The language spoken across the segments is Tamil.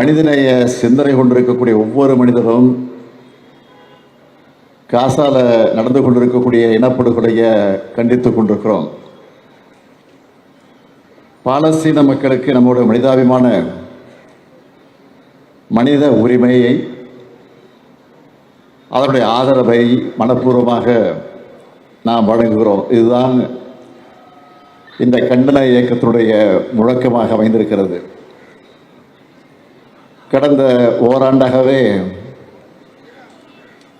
மனிதநேய சிந்தனை கொண்டிருக்கக்கூடிய ஒவ்வொரு மனிதரும் காசால நடந்து கொண்டிருக்கக்கூடிய இனப்படுகொலையை கண்டித்துக் கொண்டிருக்கிறோம். பாலஸ்தீன மக்களுக்கு நம்முடைய மனிதாபிமான மனித உரிமையை அதனுடைய ஆதரவை மனப்பூர்வமாக நாம் வழங்குகிறோம். இதுதான் இந்த கண்டன இயக்கத்தினுடைய முழக்கமாக அமைந்திருக்கிறது. கடந்த ஓராண்டாகவே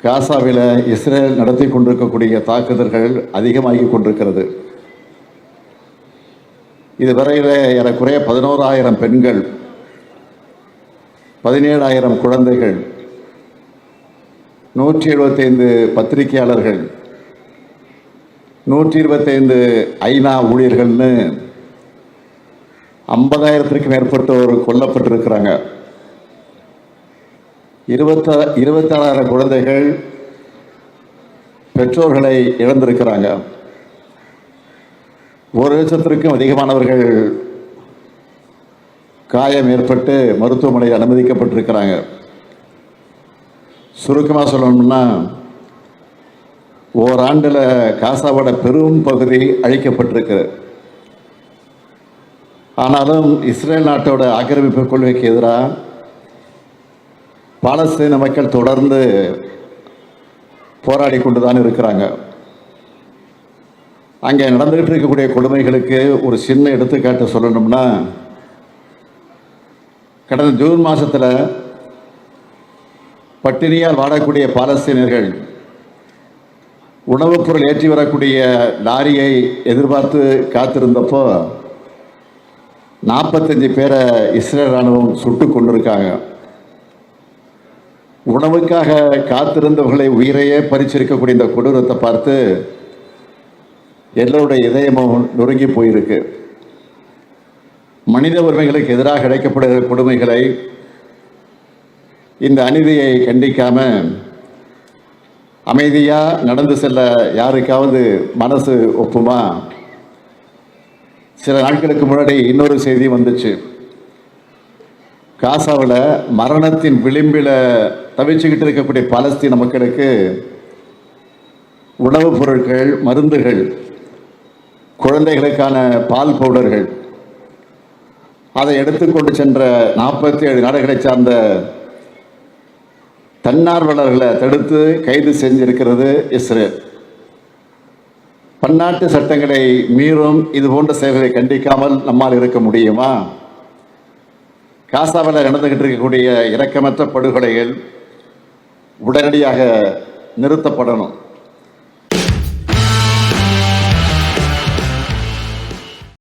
காசாவில் இஸ்ரேல் நடத்தி கொண்டிருக்கக்கூடிய தாக்குதல்கள் அதிகமாகி கொண்டிருக்கிறது. இதுவரையில் ஏறக்குறைய பதினோராயிரம் பெண்கள் பதினேழாயிரம் குழந்தைகள் நூற்றி எழுபத்தைந்து பத்திரிகையாளர்கள் நூற்றி இருபத்தைந்து ஐநா ஊழியர்கள்னு ஐம்பதாயிரத்திற்கு மேற்பட்டோர் கொல்லப்பட்டிருக்கிறாங்க. இருபத்த இருபத்தாறாயிரம் குழந்தைகள் பெற்றோர்களை இழந்திருக்கிறாங்க. ஒரு லட்சத்திற்கும் அதிகமானவர்கள் காயம் ஏற்பட்டு மருத்துவமனையில் அனுமதிக்கப்பட்டிருக்கிறாங்க. சுருக்கமாக சொல்லணும்னா ஓராண்டில் காசாவோட பெரும் பகுதி அழிக்கப்பட்டிருக்கு. ஆனாலும் இஸ்ரேல் நாட்டோட ஆக்கிரமிப்பு கொள்கைக்கு எதிராக பாலஸ்தீன மக்கள் தொடர்ந்து போராடி கொண்டு தான் இருக்கிறாங்க. அங்கே நடந்துகிட்டு இருக்கக்கூடிய கொடுமைகளுக்கு ஒரு சின்ன எடுத்துக்காட்டு சொல்லணும்னா கடந்த ஜூன் மாதத்தில் பட்டினியால் வாடக்கூடிய பாலஸ்தீனர்கள் உணவுப் பொருள் ஏற்றி வரக்கூடிய லாரியை எதிர்பார்த்து காத்திருந்தப்போ நாற்பத்தஞ்சு பேரை இஸ்ரேல் ராணுவம் சுட்டு கொண்டிருக்காங்க. உணவுக்காக காத்திருந்தவர்களை உயிரையே பறிச்சிருக்கக்கூடிய இந்த கொடூரத்தை பார்த்து எல்லோருடைய இதயமும் நொறுங்கி போயிருக்கு. மனித உரிமைகளுக்கு எதிராக அழைக்கப்படுகிற கொடுமைகளை இந்த அநீதியை கண்டிக்காம அமைதியாக நடந்து செல்ல யாருக்காவது மனசு ஒப்புமா? சில நாட்களுக்கு முன்னாடி இன்னொரு செய்தி வந்துச்சு. காசாவில் மரணத்தின் விளிம்பில் தவிச்சுக்கிட்டு இருக்கக்கூடிய பாலஸ்தீன மக்களுக்கு உணவுப் பொருட்கள் மருந்துகள் குழந்தைகளுக்கான பால் பவுடர்கள் அதை எடுத்துக்கொண்டு சென்ற நாற்பத்தி ஏழு நாடுகளை சார்ந்த தன்னார்வலர்களை தடுத்து கைது செஞ்சிருக்கிறது இஸ்ரேல். பன்னாட்டு சட்டங்களை மீறும் இது போன்ற செயல்களை கண்டிக்காமல் நம்மால் இருக்க முடியுமா? காசாவில் நடந்துகிட்டு இருக்கக்கூடிய இரக்கமற்ற படுகொலைகள் உடனடியாக நிறுத்தப்படணும்.